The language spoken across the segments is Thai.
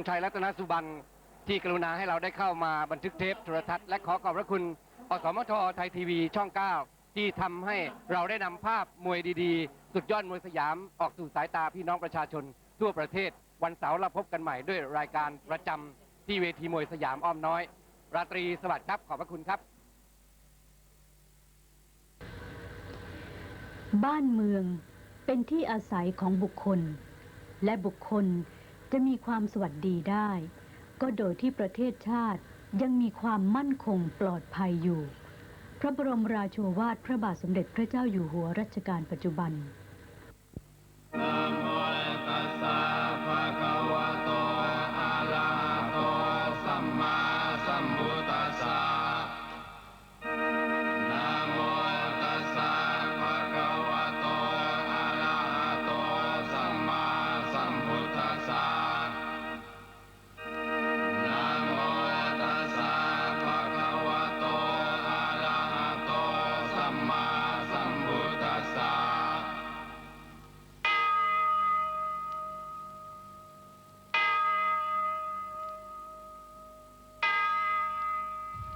งชัยรัตนสุบันที่กรุณาให้เราได้เข้ามาบันทึกเทปโทรทัศน์และขอขอบพระคุณอสมทไทยทีวีช่อง 9 ที่ทำให้เราได้นำภาพมวยดีๆ สุดยอดมวยสยามออกสู่สายตาพี่น้องประชาชน ทั่วประเทศวันเสาร์เราพบกันใหม่ด้วยรายการประจำที่เวทีมวยสยามอ้อมน้อย ราตรีสวัสดิ์ครับขอบพระคุณครับ บ้านเมืองเป็นที่อาศัยของบุคคล และบุคคล จะมีความสวัสดีได้ ก็โดยที่ประเทศชาติยังมีความมั่นคงปลอดภัยอยู่ พระบรมราโชวาทพระบาทสมเด็จพระเจ้าอยู่หัวรัชกาลปัจจุบัน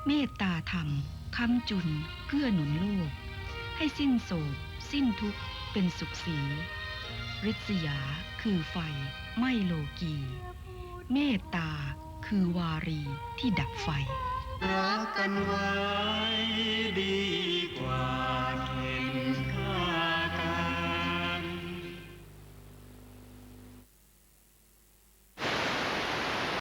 เมตตาธรรมค้ำจุนเกื้อหนุนโลก ให้สิ้นโศก สิ้นทุกข์เป็นสุขสีริยาคือไฟไม่โลกี เมตตาคือวารีที่ดับไฟ รักกันไว้